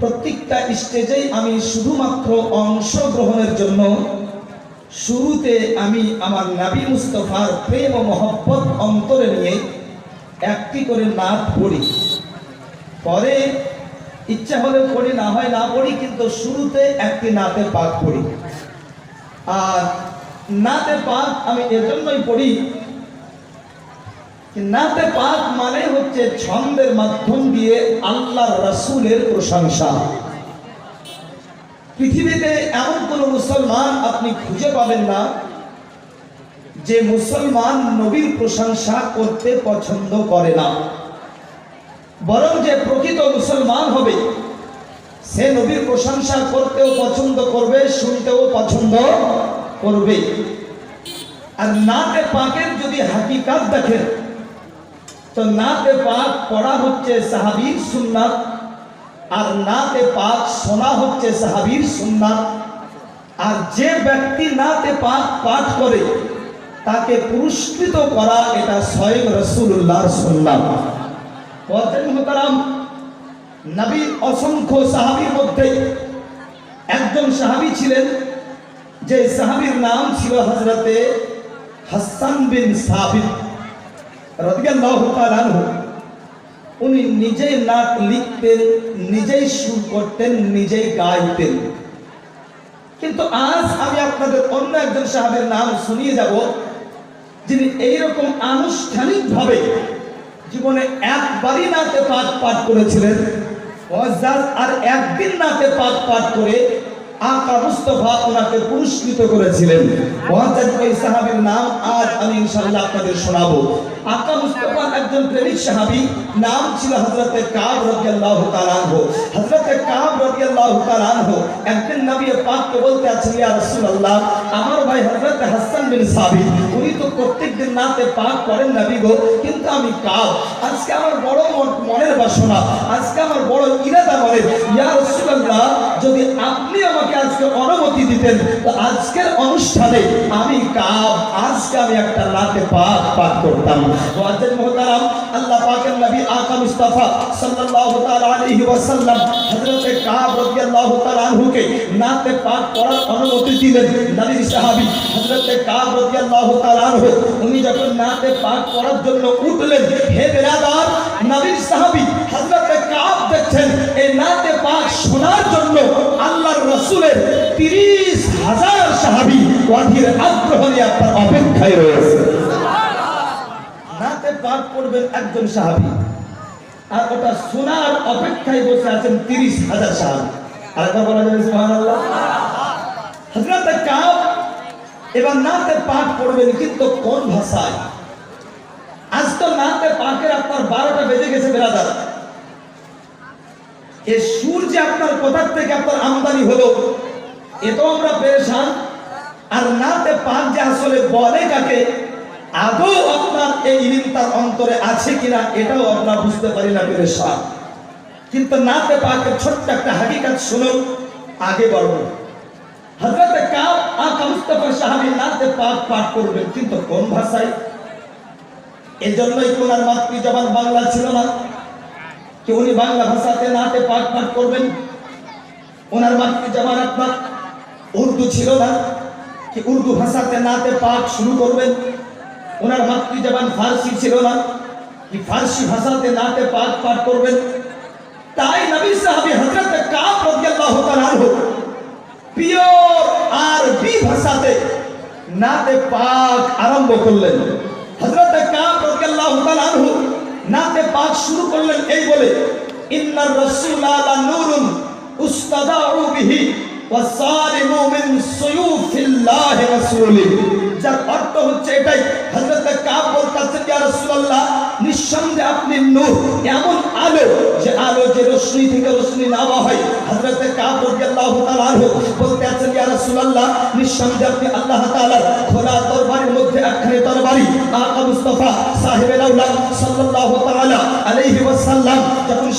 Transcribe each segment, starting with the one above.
প্রত্যেকটা স্টেজেই আমি শুধুমাত্র অংশগ্রহণের জন্য শুরুতে আমি আমার নাবি মুস্তফার প্রেম ও মহব্বত অন্তরে নিয়ে একটি করে নাচ পড়ি। পরে ইচ্ছা হলে পড়ি, না হয় না পড়ি, কিন্তু শুরুতে একটি নাতে পাক পড়ি। আর নাতে পাক আমি এজন্যই পড়ি নাতে পাক মানে হচ্ছে ছন্দের মাধ্যম দিয়ে আল্লাহ রসুলের প্রশংসা। পৃথিবীতে এমন কোন মুসলমান আপনি খুঁজে পাবেন না যে মুসলমান নবীর প্রশংসা করতে পছন্দ করে না। বরং যে প্রকৃত মুসলমান হবে, সে নবীর প্রশংসা করতেও পছন্দ করবে, শুনতেও পছন্দ করবে। আর নাতে পাকের যদি হাকিকাত দেখেন তো নাতে পাক পড়া হচ্ছে সাহাবীর সুন্নাত, আর নাতে পাক শোনা হচ্ছে সাহাবীর সুন্নাত। আর যে ব্যক্তি নাতে পাক পাঠ করে, তাকে পুরস্কৃত করা এটা স্বয়ং রসুল্লাহর সুন্নাত। মোহতারাম নবীর অসংখ্য সাহাবীর মধ্যে একজন সাহাবী ছিলেন, যে সাহাবীর নাম ছিল হজরতে হাসান বিন আনহু উনি নিজেই নাট লিখতেন, নিজেই সুর করতেন, নিজেই গাইতেন। কিন্তু আজ আমি আপনাদের অন্য একজন সাহাবের নাম শুনিয়ে যাব, যিনি এইরকম আনুষ্ঠানিকভাবে জীবনে একবারই নাতে পাঠ পাঠ করেছিলেন আর একদিন নাতে পাঠ পাঠ করে আকা মুস্তফা ওনাকে পুরস্কৃত করেছিলেন। ওই নাম আজ আমি ইনশাআল্লাহ আপনাদের শোনাবো। আকা মুস্তফা একজন প্রেমিক নাম ছিল কাব রাদিয়াল্লাহু কাব রাদিয়াল্লাহু একদিন নবী পাককে বলতে আছেন ইয়া রাসূলুল্লাহ, আমার ভাই হাসান বিন সাবিত, উনি তো প্রত্যেকদিন নাতে পাক করেন নবী গো, কিন্তু আমি কাব। আজকে আমার বড় মনের বাসনা, আজকে আমার বড় ইরাদা মনে ইয়া রাসূলুল্লাহ, যদি আপনি আমাকে আজকে অনুমতি দিতেন। তো আজকের অনুষ্ঠানে আমি কাব, আজকে আমি একটা নাতে পাক পাক করতাম। ওয়াজেদ মুহতারাম, আল্লাহ পাকের নবী আকা মুস্তাফা সাল্লাল্লাহু তাআলা আলাইহি ওয়াসাল্লাম হযরতে কাব রাদিয়াল্লাহু তাআলা আনহুকে নাতে পাক করার অনুমতি দিলেন। নবীর সাহাবী হযরতে কাব রাদিয়াল্লাহু তাআলা আনহু, উনি যখন নাতে পাক করার জন্য উঠলেন, হে বেরাদার, নবীর সাহাবী শোনার জন্য আল্লাহর রাসূলের 30 হাজার সাহাবী ওয়াহির আগ্রহ নিয়ে আপনার অপেক্ষায় রয়েছে। নাতে পাক করবেন একজন সাহাবী, আর ওটা শোনার অপেক্ষায় বসে আছেন 30 হাজার সাহাবী। আরেকবার বলা যাবে, সুবহানাল্লাহ। হযরত কাব, এবার নাতে পাক পড়বেন কিন্তু কোন ভাষায়? আজ তো নাতে পাকের আপনার বারোটা বেজে গেছে, বেরাদার। এ সুর যে আপনার কোথার থেকে আপনার আমদানি হলো এটাও আমরা পেরেশান। আর নাতে পাক যে আসলে বলে কাকে, আদৌ আপনার এই ইলিম তার অন্তরে আছে কিনা, এটাও আমরা বুঝতে পারি না পেরেশান। কিন্তু নাতে পাকের ছোট্ট একটা হাকিকাত শুনুন, আগে বাড়বো হজরত কাব আকা মুস্তাফা সাহাবী নাতে পাক পাঠ করবেন, কিন্তু কোন ভাষায়? এজন্যই কি ওনার মাতৃ জবান বাংলা ছিল না। কি উনি বাংলা ভাষাতে নাতে পাঠ পাঠ করবেন ওনার মাতৃ জবান আপনার উর্দু ছিল না কি উর্দু ভাষাতে নাতে পাঠ শুরু করবেন ওনার মাতৃ জবান ফার্সি ছিল না কি ফার্সি ভাষাতে নাতে পাঠ পাঠ করবেন তাই নবী সাহাবী হযরত কাব রাদিয়াল্লাহু তাআলা পিওর আরবি ভাষাতে নাতে পাক আরম্ভ করলেন হযরত কাব রাদিয়াল্লাহু তাআলা নাতে পাক শুরু করলেন এই বলে, ইন্নার রাসূলা লা নূরুন উস্তাদাউ বিহি ওয়াসারিমু মিন সুয়ুফিল্লাহি রাসূলিহি। যার অর্থ হচ্ছে এটাই, হযরত কাব বলতেছেন ইয়া রাসূলুল্লাহ, নিঃসন্দেহে আপনি নূর, এমন আলো যে রশ্মি থেকে রশ্মি নেওয়া হয় আনহু বলতে আপনি আল্লাহ খোলা তরবারির মধ্যে তরবারি যখন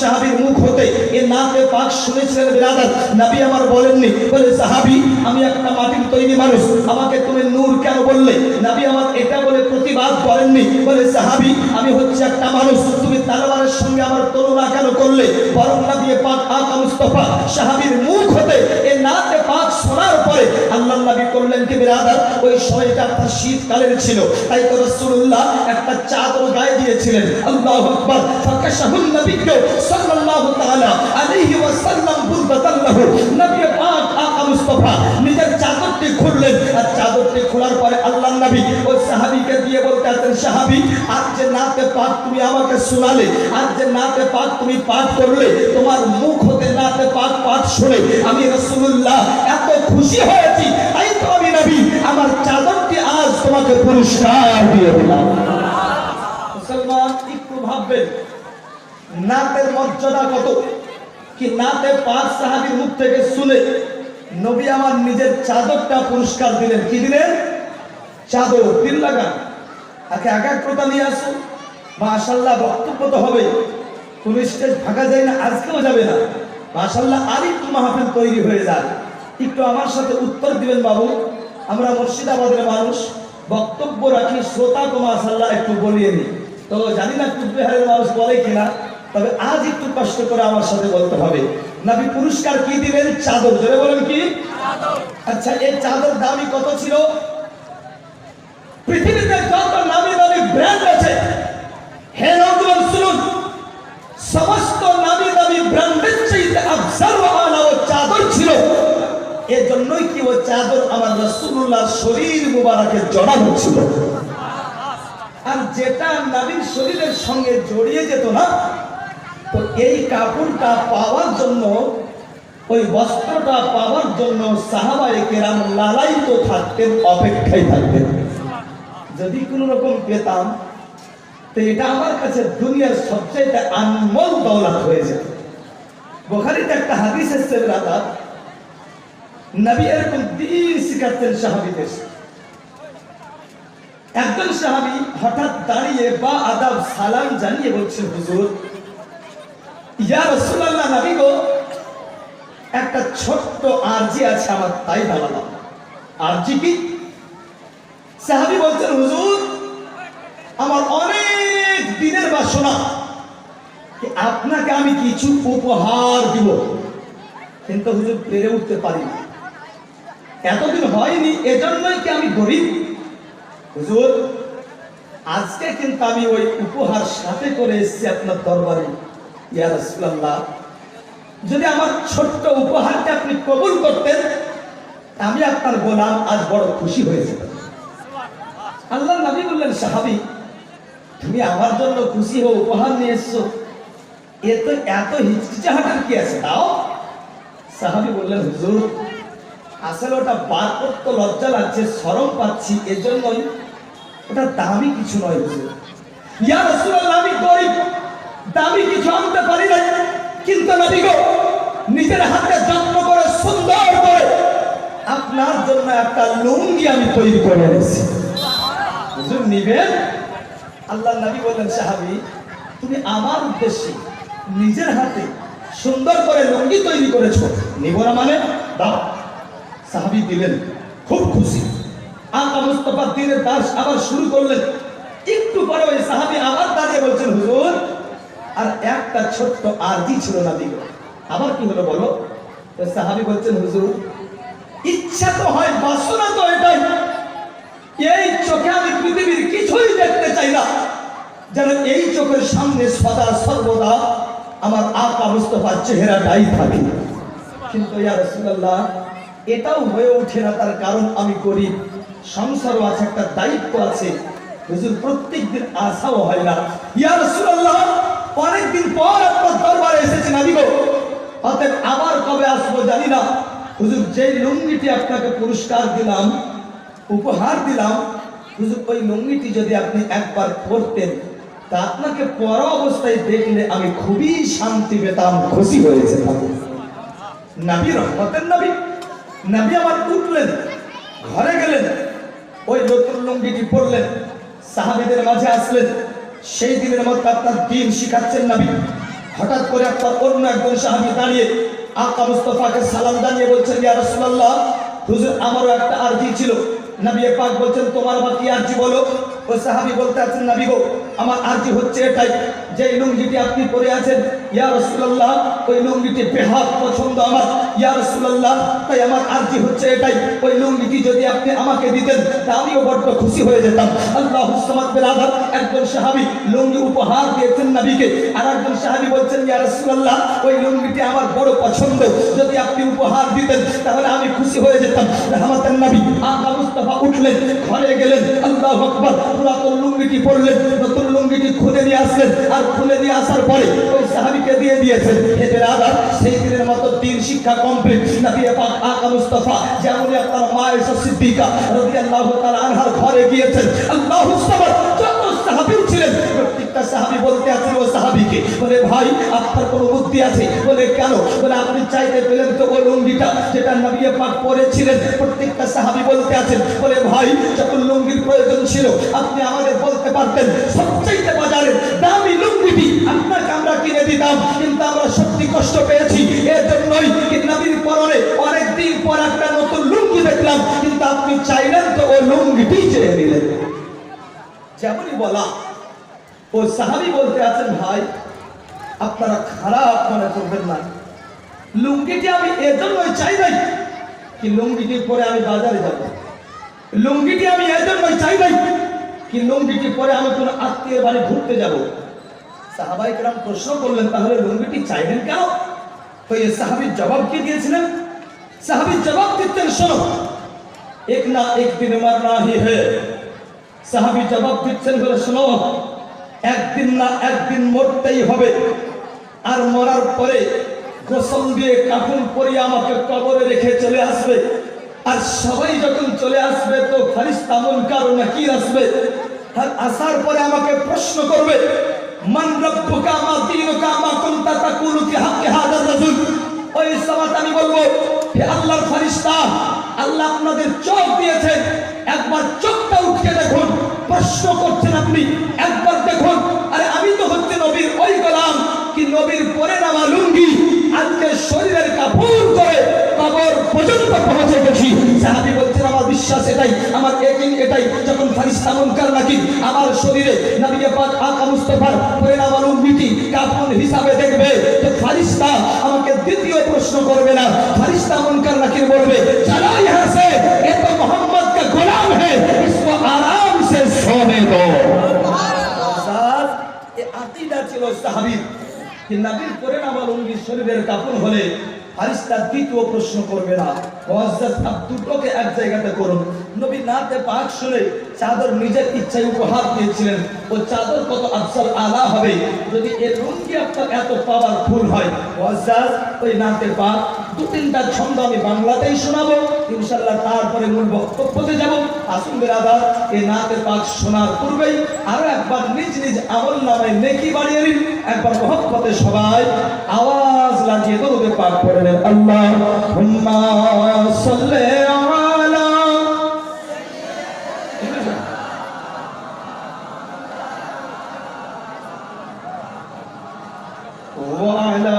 মুখ হতে এ পাক শুনেছিলেন বিরাদার আমার বলেননি, বলে, সাহাবী, আমি একটা মাটির তৈরি মানুষ, আমাকে তুমি নূর কেন বললে? নবী আমার এটা বলে প্রতিবাদ করেননি, বলে, সাহাবি, আমি হচ্ছে একটা মানুষ, তুমি তালোয়ারের সঙ্গে আমার তুলনা কেন করলে? বরং নবী পাক আকা মুস্তফা সাহাবীর মুখ হতে এই নাতে পাক শোনার পরে আল্লাহ নবী করলেন কি বিরাদার ওই সময়টা আপনার শীতকালের ছিল। তাই তো রাসূলুল্লাহ একটা চাদর গায়ে দিয়েছিলেন। আল্লাহু আকবার। ফাকাশাহুন নবীকে সাল্লাল্লাহু তাআলা আলাইহি ওয়াসাল্লাম বুরদাতান লাহু। নবী পাক মুস্তফা নিজের চাদরটি খুললেন। আর চাদরটি খোলার পরে আল্লাহ নবী ওই সাহাবীকে দিয়ে বলতে আছেন, সাহাবী, আজ যে নাতে পাক তুমি আমাকে শোনালে, আজ যে নাতে পাক তুমি পাঠ করলে, তোমার মুখ হতে নাতে পাক পাঠ শুনে আমি রাসূলুল্লাহ এত খুশি হয়েছি। তাই তো আমি নবী, আমার চাদরটি আজ তোমাকে পুরস্কার দিয়ে দিলাম। মুসলমান, একটু ভাববেন, নাতের মর্যাদা কত? কি নাতে পাক সাহাবীর মুখ থেকে শুনে নবী আমার নিজের চাদরটা পুরস্কার দিলেন। কি দিলেন? চাদর দিল লাগান। তাকে একাগ্রতা নিয়ে আসুন। মাশাল্লাহ বক্তব্য তো হবে। কোন স্টেজ ফাঁকা যায় না, আজকেও যাবে না। মাশাল্লাহ আর একটু মাহফিল তৈরি হয়ে যাক। একটু আমার সাথে উত্তর দিবেন বাবু। আমরা মুর্শিদাবাদের মানুষ। বক্তব্য রাখি, শ্রোতা তো মাশাল্লাহ একটু বলিয়ে নি তো জানি না কুচবিহারের মানুষ বলে কিনা। তবে আজ একটু কষ্ট করে আমার সাথে বলতে হবে। নাবি পুরস্কার কি দিলেন? চাদর। জোরে বলেন কি? আচ্ছা এই চাদর দামি কত ছিল? পৃথিবীতে যত নামি দামি ব্র্যান্ড আছে হে নওজোয়ান শুনুন সমস্ত নামি দামি ব্র্যান্ডের চাইতে আফজাল ও চাদর ছিল। কি ও চাদর আমার রাসূলুল্লাহ শরীর মুবারকে জড়ানো ছিল। আর যেটা নবীর শরীরের সঙ্গে জড়িয়ে যেত না তো এই কাপড়টা পাওয়ার জন্য, ওই বস্ত্রটা পাওয়ার জন্য সাহাবায়ে কেরাম লালায়িত থাকতেন, অপেক্ষায় থাকতেন। যদি কোনো রকম পেতাম, তো এটা আমার কাছে দুনিয়ার সবচেয়ে আনমোল দৌলত হয়ে যেত। বোখারিতে একটা হাদিস এসছে রাতা নবী এরকম দিন শিখাচ্ছেন সাহাবিদের। একজন সাহাবি হঠাৎ দাঁড়িয়ে বা আদাব সালাম জানিয়ে বলছেন হুজুর ইয়া রাসূলুল্লাহ নবী গো একটা ছোট্ট আরজি আছে আমার, তাই দাঁড়ালাম আরজি কি? সাহাবি বলছেন, হুজুর, আমার অনেক দিনের বাসনা আপনাকে আমি কিছু উপহার দিব? কিন্তু হুজুর পেরে উঠতে পারি না। এতদিন হয়নি, এজন্যই কি আমি গরিব? হুজুর, আজকে কিন্তু আমি ওই উপহার সাথে করে এসেছি আপনার দরবারে। যদি আমার ছোট্ট উপহারটা আপনি কবুল করতেন, আমি আপনার গোলাম আজ বড় খুশি হয়ে যেতাম। আল্লাহ নবী বললেন, সাহাবি, তুমি আমার জন্য খুশি হও উপহার নিয়ে এসছো। এ তো এত হিচকিচাহাটার কি আছে তাও সাহাবি বললেন, হুজুর, আসলে ওটা বার করতে লজ্জা লাগছে, সরম পাচ্ছি, এজন্যই। ওটা দামি কিছু নয়, হুজুর। ইয়া রাসূলুল্লাহ, আমি গরিব। দামি কিছু আনতে পারি না কিন্তু নবী গো, নিজের হাতে যত্ন করে, সুন্দর করে আপনার জন্য একটা লুঙ্গি আমি তৈরি করে এনেছি। হুজুর নিবেন? আল্লাহ নবী বললেন, সাহাবি, তুমি আমার উদ্দেশ্যে নিজের হাতে সুন্দর করে লুঙ্গি তৈরি করেছ। নিব না মানে? দাও। সাহাবি দিলেন, খুব খুশি। আকা মুস্তফা দিনের দাস আবার শুরু করলেন। একটু পরে ওই সাহাবি আবার দাঁড়িয়ে বলছেন, হুজুর আর একটা ছোট্ট আরজি ছিল না দিল আবার কি হলো বলো? সাহাবি বলছেন, হুজুর, ইচ্ছা তো হয়, বাসনা তো এটাই। এই চোখে আমি পৃথিবীর কিছুই দেখতে চাই না। যেন এই চোখের সামনে সদা, সর্বদা আমার আকা মুস্তফার চেহারাটাই থাকে। কিন্তু ইয়া রাসূলুল্লাহ, এটাও হয়ে ওঠে না, তার কারণ আমি গরিব। সংসারও আছে, একটা দায়িত্ব আছে। হুজুর প্রত্যেক দিন আসাও হয় না। ইয়া রাসূলুল্লাহ অনেকদিন পর আপনার দরবারে এসেছেন আমি গো অতএব আবার কবে আসব জানি না। হুজুর যে লুঙ্গিটি আপনাকে পুরস্কার দিলাম, উপহার দিলাম, হুজুর, ওই লুঙ্গিটি যদি আপনি একবার পরতেন, তা আপনাকে পরা অবস্থায় দেখলে আমি খুবই শান্তি পেতাম, খুশি হয়েছে নবী রহমতের নবী। নবী আমার উঠলেন, ঘরে গেলেন, ওই নতুন লুঙ্গিটি পরলেন, সাহাবিদের মাঝে আসলেন। সেই দিনের মধ্যে আপনার দিন শিখাচ্ছেন নাবি হঠাৎ করে আপনার অন্য একজন সাহাবি দাঁড়িয়ে আকা মুস্তফাকে সালাম জানিয়ে বলছেন, ইয়া রাসূলুল্লাহ, হুজুর, আমারও একটা আর্জি ছিল। নবী পাক বলছেন, তোমার বাকি আরজি বলো। ওই সাহাবি বলতে আছেন, নবী গো আমার আরজি হচ্ছে এটাই। যে লুঙ্গিটি আপনি পরে আছেন, ইয়া রসুল্লাহ ওই লুঙ্গিটি বেহাত পছন্দ আমার। ইয়া রাসূলুল্লাহ, তাই আমার আরজি হচ্ছে এটাই। ওই লুঙ্গিটি যদি আপনি আমাকে দিতেন, তা আমিও বড্ড খুশি হয়ে যেতাম। আল্লাহ বিরাদার একজন সাহাবী লুঙ্গি উপহার দিয়েছেন নবীকে। আর একজন সাহাবী বলছেন, ইয়া রাসূলুল্লাহ, ওই লুঙ্গিটি আমার বড় পছন্দ। যদি আপনি উপহার দিতেন, তাহলে আমি খুশি হয়ে যেতাম। রহমতের নবী আকা মুস্তফা উঠলেন, ঘরে গেলেন। আল্লাহ আকবার, পুরাতন লুঙ্গিটি পড়লেন নতুন লুঙ্গিটি খুলে দিয়ে আসলেন। আর খুলে দিয়ে আসার পরে ওই সাহাবিকে দিয়ে দিয়েছেন। এদের আদার সেই দিনের মতো তিন শিক্ষা কমপ্লিট নবী পাক আকা মুস্তফা যেমন আপনার মা সিদ্ধিকা সিদ্দিকা আল্লাহ তার আনহার ঘরে গিয়েছেন। আল্লাহ যত সাহাবী প্রত্যেকটা সাহাবী বলতে আছেন ও সাহাবীকে বলে, ভাই, আপনার কোনো বুদ্ধি আছে? বলে, কেন? বলে, আপনি চাইতে পেলেন তো ওই লুঙ্গিটা যেটা নবী পাক পরেছিলেন। প্রত্যেকটা সাহাবী বলতে আছেন, বলে, ভাই, যখন লুঙ্গির প্রয়োজন ছিল, আপনি আমাদের বলতে পারতেন, সবচাইতে বাজারে দামি লুঙ্গিটি আপনাকে আমরা কিনে দিতাম, কিন্তু আমরা সত্যি কষ্ট পেয়েছি এর জন্যই নবীর পরনে অনেক দিন পর একটা নতুন লুঙ্গি দেখলাম, কিন্তু আপনি চাইলেন তো ওই লুঙ্গিটি চেয়ে নিলেন। যেমনই বলা ও সাহাবি বলতে আছেন, ভাই, আপনারা খারাপ মনে করবেন না। লুঙ্গিটি আমি এজন্যই চাই নাই কি লুঙ্গিটি পরে আমি বাজারে যাব। লুঙ্গিটি আমি এজন্যই চাই নাই কি লুঙ্গিটি পরে আমি কোনো আত্মীয় বাড়ি ঘুরতে যাব। সাহাবাই কেরাম প্রশ্ন করলেন, তাহলে লুঙ্গিটি চাইলেন কেন? তো এই সাহাবির জবাব কি দিয়েছিলেন? সাহাবির জবাব দিতেন, শোনো, এক না এক দিন মারনা হি হে সাহাবি জবাব দিচ্ছেন বলে, শোনো একদিন না একদিন মরতেই হবে। আর মরার পরে গোসল দিয়ে কাফন পরিয়ে আমাকে কবরে রেখে চলে আসবে। আর সবাই যখন চলে আসবে তো ফারিস্তা মুনকার ও নাকির আসবে। আর আসার পরে আমাকে প্রশ্ন করবে, মান রব্বুকা মা দীনুকা মা কুনতা তাকুলু কি হাক্কি হাদার রাজুল? ওই সময় আমি বলব, হে আল্লাহর ফারিস্তা আল্লাহ আপনাদের চোখ দিয়েছেন। একবার চোখটা উঠকে দেখুন। প্রশ্ন করছেন আপনি, একবার দেখুন। আরে আমি তো হচ্ছে নবীর ওই গোলাম কি নবীর পরে নামা লুঙ্গি আজকে শরীরের কাপড় করে কবর পর্যন্ত পৌঁছে গেছি। সাহাবি বলছেন আমার বিশ্বাস এটাই, আমার একিন এটাই, যখন ফারিস্তা মুনকার নাকি আমার শরীরে নবী পাক আকা মুস্তাফার পরে নামা লুঙ্গিটি কাপড় হিসাবে দেখবে, তো ফারিস্তা আমাকে দ্বিতীয় প্রশ্ন করবে না। ফারিস্তা মুনকার নাকির বলবে চাদর নিজের ইচ্ছায় উপহার দিয়েছিলেন। ও চাদর কত আফসল আলা হবে? যদি এর লুঙ্গি আপনার এত পাওয়ারফুল হয়? ওই নাতে পাক দু তিনটা ছন্দ আমি বাংলাতেই শোনাবো ইনশাল্লাহ তারপরে মূল বক্তব্যতে যাব আসুন বেরাদার এই নাতে পাক শোনার পূর্বেই আরো একবার নিজ নিজ আমল নামে নেকি বাড়িয়ে নিন একবার মহব্বতে সবাই আওয়াজ লাগিয়ে দরুদে পাক পড়ে নেন আল্লাহ হুম্মা সাল্লি আলা وعلى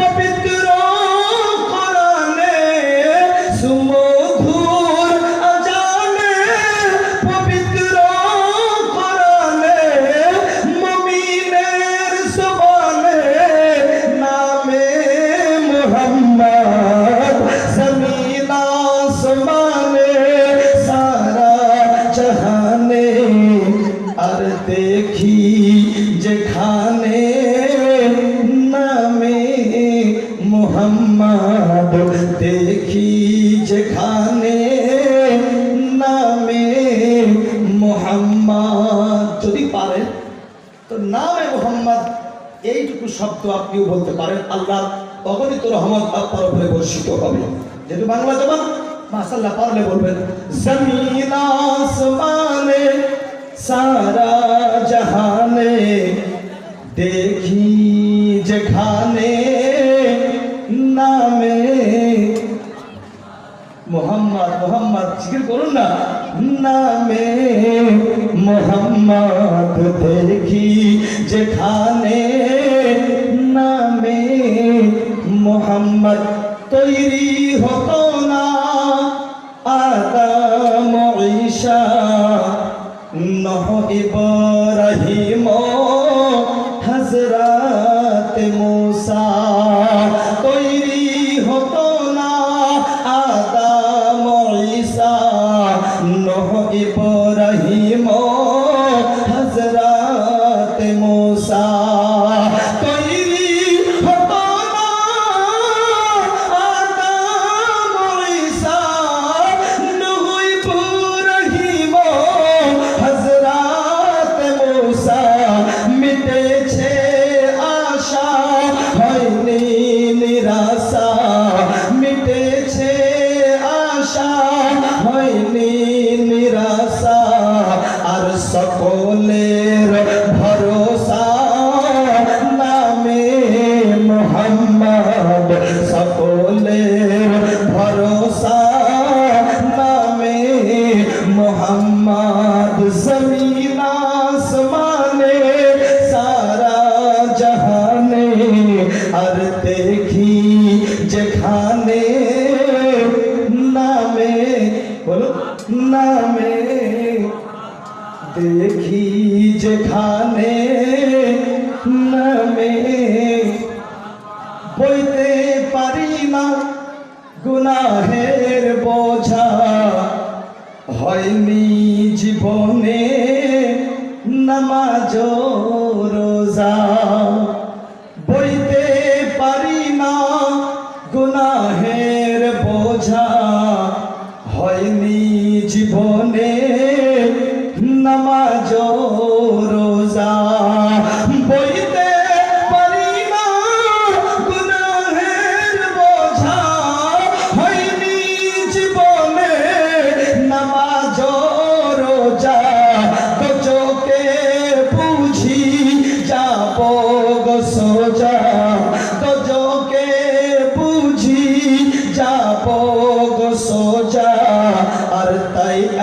নবী শব্দ আপনিও বলতে পারেন আল্লাহ অগণিত রহমত আপনার উপরে বর্ষিত হবে। যেহেতু বাংলা জবান মাসাল্লাহ পারলে বলবেন জমিন আসমানে, সারা জাহানে, দেখি যেখানে নামে। মোহাম্মদ মোহাম্মদ জিজ্ঞেস করুন না। নামে মোহাম্মদ, দেখি যেখানে মোহাম্মদ তৈরি হতো না। আদম ঈশা নহ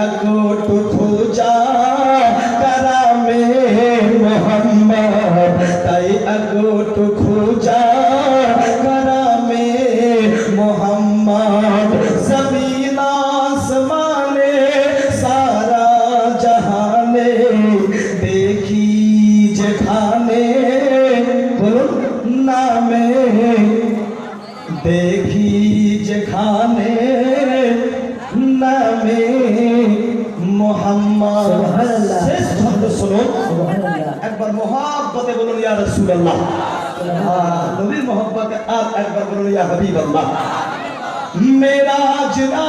Gracias. watching us.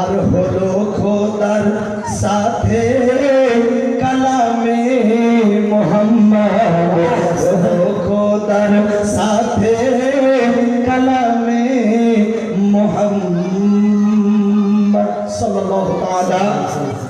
আর হলো খোদার সাথে কালামে মোহাম্মদ। হলো খোদার সাথে কালামে মোহাম্মদ। সাল্লাল্লাহু তাআলা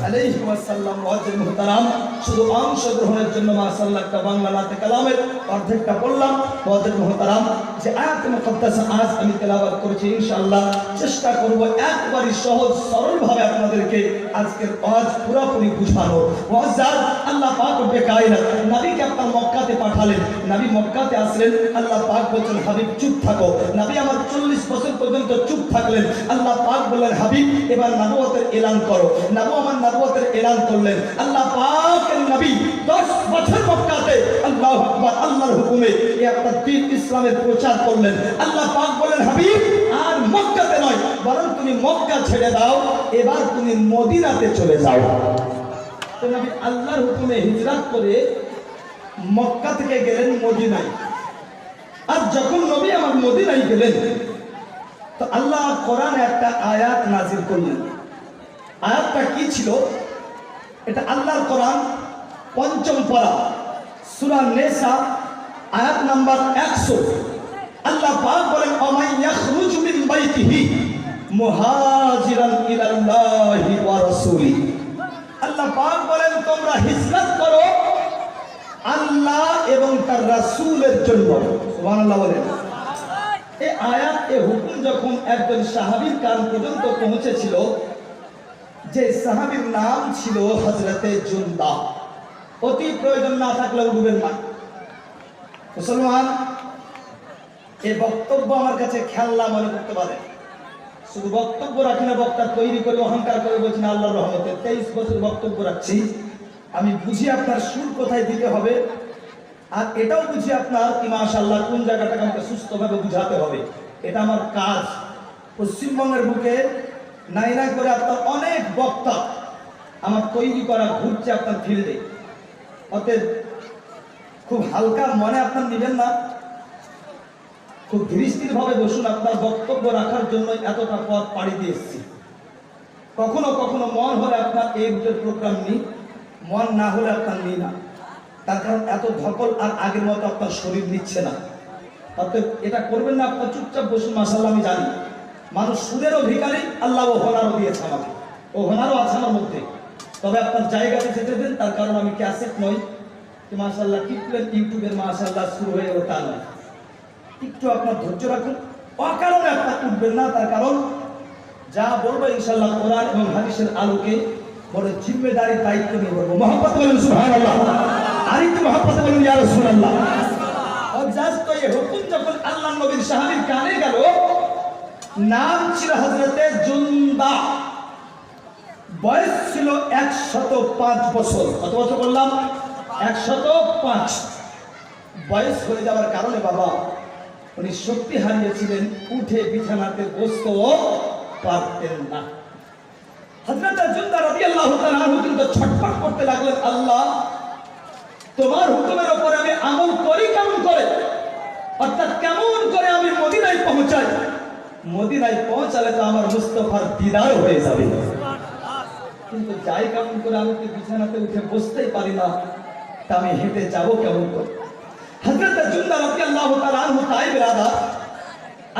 আলাইহি ওয়াসাল্লাম ওয়াজিব মুহতারাম, শুধু অংশ গ্রহণের জন্য মাশাআল্লাহ একটা বাংলা নাতে কালামের অর্ধেকটা বললাম ওয়াজিব মুহতারাম যে আয়াত মুকদ্দাস আজ আমি তেলাওয়াত করেছি, ইনশাআল্লাহ চেষ্টা করব একবারই সহজ সরল ভাবে আপনাদেরকে আজকের আজ পুরোপুরি বুঝানো। ওয়াজার, আল্লাহ পাক রব্বে কায়নাত, নবীকে আপনার মক্কাতে পাঠালেন, নবী মক্কাতে আসলেন, আল্লাহ পাক বলছেন, হাবিব, চুপ থাকো। নবী আমার 40 বছর পর্যন্ত চুপ থাকলেন। আল্লাহ পাক বললেন, হাবিব, এবার নবুয়তের এলান করো। নবু আমার নবুয়তের এলান করলেন। আল্লাহ পাকের নবী 10 বছর মক্কাতে আল্লাহু আকবার, আল্লাহর হুকুমে এই আপনার দিন ইসলামের প্রচার করলেন। আল্লাহ পাক বললেন, হাবিব, আর মক্কাতে নয়, বরং তুমি মক্কা ছেড়ে দাও, এবার তুমি মদিনাতে চলে যাও। তো আল্লাহর হুকুমে হিজরাত করে মক্কা থেকে গেলেন মদিনায়। আর যখন নবী আমার মদিনায় গেলেন, তো আল্লাহ কোরআনে একটা আয়াত নাজির করলেন। আয়াতটা কি ছিল? এটা আল্লাহর কোরআন, পঞ্চম পড়া সূরা নেসা, আয়াত নাম্বার একশো। আল্লাহ পাক বলেন অমাই ইয়াখরুজু মিন বাইতিহি মুহাজিরান ইলাল্লাহি ওয়া রাসূলি। আল্লাহ পাক বলেন, তোমরা হিজরত করো আল্লাহ এবং তার রাসূলের জন্য। সুবহানাল্লাহ বলেন। এই আয়াত, এ হুকুম যখন একজন সাহাবীর কান পর্যন্ত পৌঁছেছিল, যে সাহাবীর নাম ছিল হজরতে জুন্দা অতি প্রয়োজন না থাকলেও ডুবেন না। মুসলমান এই বক্তব্য আমার কাছে খেলনা মনে করতে পারে। শুধু বক্তব্য রাখি না বক্তা তৈরি করে, অহংকার করে বলছি না, আল্লাহর রহমতে। তেইশ বছর বক্তব্য রাখছি। আমি বুঝি আপনার সুর কোথায় দিতে হবে। আর এটাও বুঝি আপনার কি মাশাল্লাহ কোন জায়গাটাকে আমাকে সুস্থভাবে বুঝাতে হবে। এটা আমার কাজ। পশ্চিমবঙ্গের বুকে নাই নাই করে আপনার অনেক বক্তা আমার তৈরি করা ঘুরছে আপনার ফিল্ডে অতএব খুব হালকা মনে আপনার নেবেন না। খুব ধীরস্থির ভাবে বসুন, আপনার বক্তব্য রাখার জন্য এতটা পথ পাড়ি দিয়ে এসেছি। কখনো কখনো মন হলে আপনার এই রুটের প্রোগ্রাম নিই, মন না হলে আপনার নিই না। তার কারণ এত ধকল আর আগের মতো আপনার শরীর নিচ্ছে না। অতএব এটা করবেন না, আপনার চুপচাপ বসুন মাসাল্লাহ আমি জানি। মানুষ সুদেরও ভিকারি আল্লাহ ও হোনারও দিয়েছে আমাকে। ও হোনারও আছে আমার মধ্যে। তবে আপনার জায়গাতে যেতে দেন, তার কারণ আমি ক্যাসেট নই। মাসাল্লাহ টিপলেন ইউটিউবের মাসাল্লাহ শুরু হয়ে গেল তা নয় একটু আপনার ধৈর্য রাখুন। অকারণে আপনার উঠবেন না, তার কারণ যা বলব ইনশাল্লাহ কোরআন এবং হাদিসের আলোকে বড় জিম্মেদারি দায়িত্ব নিয়ে বলব। মোহাম্মদ বলেন আর বলেন আর যখন আল্লাহ কানে গেল, নাম বয়স ছিল একশত পাঁচ বছর। কত বছর বললাম? একশত পাঁচ বয়স হয়ে যাওয়ার কারণে বাবা উনি শক্তি হারিয়েছিলেন, উঠে বিছানাতে বসতেও পারতেন না। কিন্তু করতে তোমার হুকুমের আমি করি কেমন করে? অর্থাৎ কেমন করে আমি মদিনায় পৌঁছাই? মদিনায় পৌঁছালে তো আমার হয়ে যাবে। যাই কেমন করে আমি বিছানাতে উঠে বসতেই পারি না, তা আমি হেঁটে যাব কেমন করে? হযরত জুন্দা রাদিয়াল্লাহু তাআলা আনহু তাই বেরাদা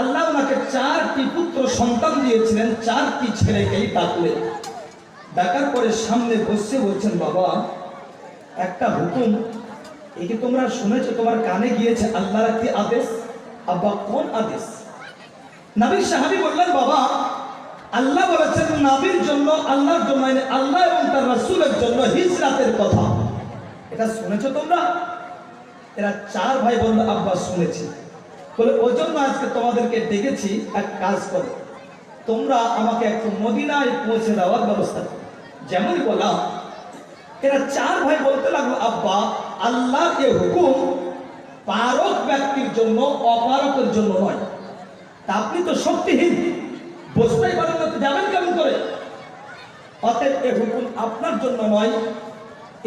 আল্লাহ ওনাকে চারটি পুত্র সন্তান দিয়েছিলেন, চারটি ছেলেকেই ডাকলেন ডাকার পরে সামনে বসে বলছেন, বাবা, একটা হুকুম এই কি তোমরা শুনেছো তোমার কানে গিয়েছে আল্লাহর কি আদেশ? আব্বা, কোন আদেশ? নাবির সাহাবী বললেন, বাবা, আল্লাহ বলেছেন নাবির জন্য, আল্লাহর জন্য মানে আল্লাহ এবং তার রাসূলের জন্য হিজরাতের কথা। এটা শুনেছো তোমরা? এরা চার ভাই বলল আব্বা শুনেছি। বলে ওই জন্য আজকে তোমাদেরকে ডেকেছি এক কাজ করো। তোমরা আমাকে একটু মদিনায় পৌঁছে দেওয়ার ব্যবস্থা করো। যেমনই বললাম, এরা চার ভাই বলতে লাগল, আব্বা আল্লাহ এ হুকুম পারক ব্যক্তির জন্য, অপারকের জন্য নয়। তা আপনি তো শক্তিহীন। বুঝতেই পারেন না যাবেন কেমন করে? অতএব এ হুকুম আপনার জন্য নয়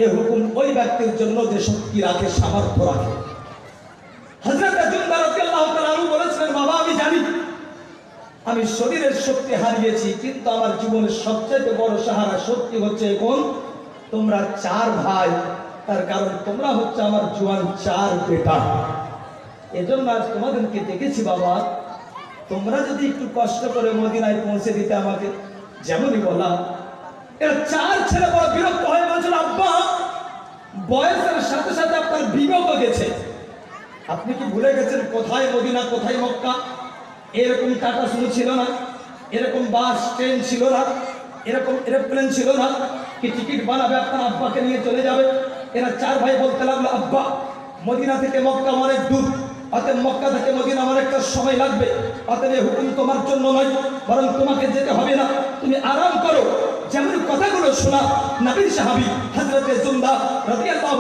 এ হুকুম ওই ব্যক্তির জন্য যে শক্তি রাখে, সামর্থ্য রাখে। বলেছিলেন, বাবা, আমি জানি, আমি শরীরের শক্তি হারিয়েছি, কিন্তু আমার জীবনের সবচেয়ে বড় সাহারা শক্তি হচ্ছে এখন তোমরা চার ভাই, তার কারণ তোমরা হচ্ছে আমার জোয়ান চার বেটা। এজন্য আজ তোমাদেরকে দেখেছি, বাবা, তোমরা যদি একটু কষ্ট করে মদিনায় পৌঁছে দিতে আমাকে যেমনই বললাম এরা চার ছেলে বড় বিরক্ত হয়ে বলছিল, আব্বা, বয়সের সাথে সাথে আপনার বিবেকও গেছে। আপনি কি ভুলে গেছেন কোথায় মদিনা, কোথায় মক্কা? এরকম টাটা শুরু ছিল না। এরকম বাস, ট্রেন ছিল না। এরকম এরোপ্লেন ছিল না। কি টিকিট বানাবে আপনার আব্বাকে নিয়ে চলে যাবে? এরা চার ভাই বলতে লাগল, আব্বা, মদিনা থেকে মক্কা অনেক দূর। অতএব মক্কা থেকে মদিনা একটা সময় লাগবে। অতএব হুকুম তোমার জন্য নয়, বরং তোমাকে যেতে হবে না। তুমি আরাম করো। যেমন কথাগুলো শোনা, নবীর সাহাবী হযরতে জুন্দা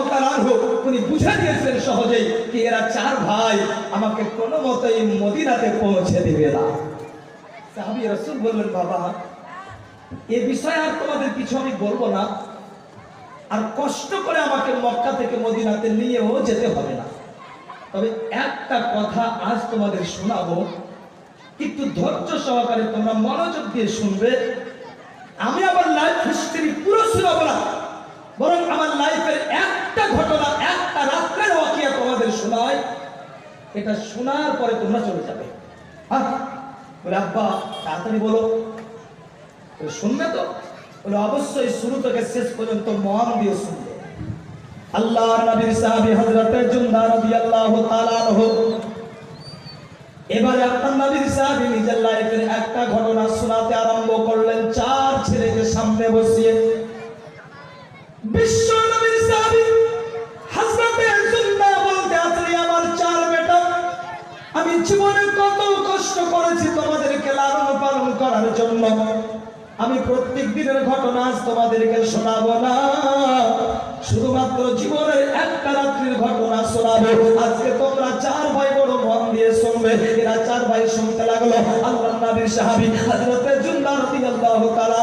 তাআলা আনহু, উনি বুঝে দিয়েছেন সহজেই কি এরা চার ভাই আমাকে কোনো মতেই মদিনাতে পৌঁছে দিবে না। সাহাবী রাসূল বললেন, বাবা, এ বিষয়ে আর তোমাদের কিছু আমি বলব না। আর কষ্ট করে আমাকে মক্কা থেকে মদিনাতে নিয়েও যেতে হবে না। তবে একটা কথা আজ তোমাদের শোনাবো। একটু ধৈর্য সহকারে তোমরা মনোযোগ দিয়ে শুনবে। আমি আমার লাইফ হিস্ট্রি পুরো শোনাবো না। বরং আমার লাইফের একটা ঘটনা একটা রাত্রের ওয়াকিয়া তোমাদের শোনায় এটা শোনার পরে তোমরা চলে যাবে। হ্যাঁ? বলে, আব্বা, তাড়াতাড়ি বলো। শুনবে তো? বলে, অবশ্যই শুরু থেকে শেষ পর্যন্ত মন দিয়ে শুনবে। আল্লাহ নবীর সাহাবী হযরতে জুন্দা রাদিয়াল্লাহু তাআলা আনহু এবারে আপনার নবীর সাহাবী নিজের লাইফের একটা ঘটনা শোনাতে আরম্ভ করলেন। চার ছেলেকে সামনে বসিয়ে বিশ্ব নবীর সাহাবী আমার চার আমি জীবনে কত কষ্ট করেছি তোমাদেরকে লালন পালন করার জন্য। আমি প্রত্যেক দিনের ঘটনা আজ তোমাদেরকে শোনাবো না। শুধুমাত্র জীবনের একটা রাত্রির ঘটনা শোনাবো। আজকে তোমরা চার ভাই বড় মন দিয়ে শুনবে। এরা চার ভাই শুনতে লাগল। আল্লাহ নবীর হযরতে রাদিয়াল্লাহু তাআলা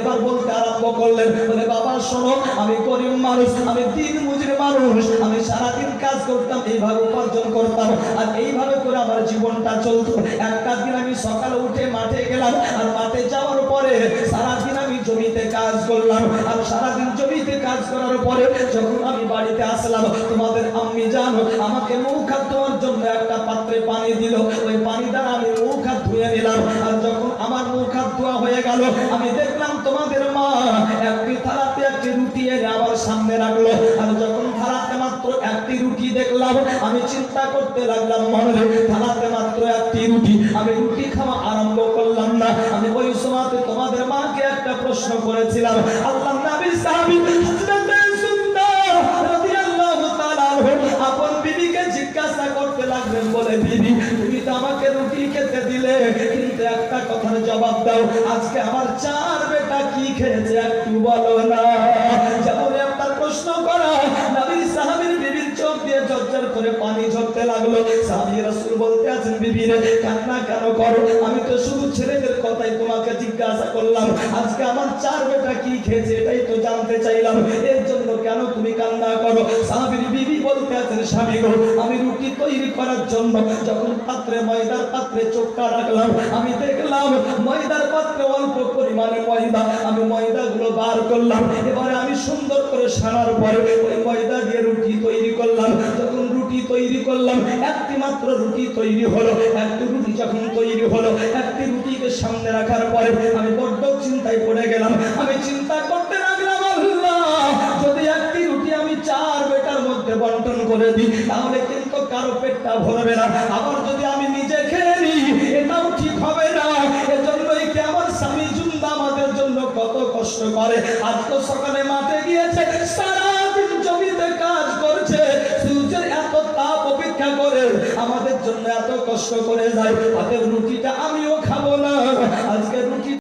এবার বলতে আরম্ভ করলেন বলে বাবা, শোনো, আমি গরিব মানুষ, আমি দিন মজুর মানুষ, আমি সারাদিন কাজ করতাম, এইভাবে উপার্জন করতাম, আর এইভাবে করে আমার জীবনটা চলতো। একটা দিন আমি সকালে উঠে মাঠে গেলাম, আর মাঠে যাওয়ার পরে সারাদিন জমিতে কাজ করলাম আর সারাদিন জমিতে কাজ করার পরে যখন আমি বাড়িতে আসলাম, তোমাদের আম্মি জানো, আমাকে মুখ তোমার জন্য একটা পাত্রে পানি দিল। ওই পানি দ্বারা আমি মুখ ধুয়ে নিলাম আর যখন আমার মুখ হাত ধোয়া হয়ে গেল, আমি দেখলাম তোমাদের মা একটি থালাতে একটি রুটি এনে আমার সামনে রাখল। আর যখন থালাতে মাত্র একটি রুটি দেখলাম, আমি চিন্তা করতে লাগলাম মনে থালাতে মাত্র একটি রুটি। আমি রুটি খাওয়া আরম্ভ করলাম না। আমি ওই সময়তে তোমাদের মাকে একটা প্রশ্ন করেছিলাম। আল্লাহ নবী সাহাবী কিন্তু একটা কথার জবাব দাও। আজকে আমার চার বেটা কি খেয়েছে একটু বলো না। করে পানি ঝরতে লাগল। সাহাবী রাসূল বলতে আছেন, বিবি রে, কান্না কেন করো? আমি তো শুধু ছেলেদের কথাই তোমাকে জিজ্ঞাসা করলাম। আজকে আমার চার বেটা কি খেয়েছে এটাই তো জানতে চাইলাম। এর জন্য কেন তুমি কান্না করো? সাহাবীর বিবি বলতে আছেন, স্বামী গো, আমি রুটি তৈরি করার জন্য যখন পাত্রে ময়দার পাত্রে চোখটা রাখলাম, আমি দেখলাম ময়দার পাত্রে অল্প পরিমাণে ময়দা। আমি ময়দাগুলো বার করলাম। এবারে আমি সুন্দর করে সারার পরে ওই ময়দা দিয়ে রুটি তৈরি করলাম। যখন রুটি তৈরি করলাম, একটি মাত্র রুটি তৈরি হলো, একটি রুটি যখন তৈরি হলো, একটি রুটিকে সামনে রাখার পরে আমি বড্ড চিন্তায় পড়ে গেলাম। আমি চিন্তা করতে লাগলাম যদি একটি রুটি আমি চার বেটার মধ্যে বন্টন করে দিই, তাহলে কিন্তু কারও পেটটা ভরবে না। আবার যদি আমি নিজে খেয়ে নিই, এটাও ঠিক হবে না। এজন্যই কি আমার স্বামী জুন্দা আমাদের জন্য কত কষ্ট করে? আজ তো সকালে মাঠে আমাদের জন্য এত কষ্ট করে যায়। হাতের রুটিটা আমিও খাব না। আজকে রুটি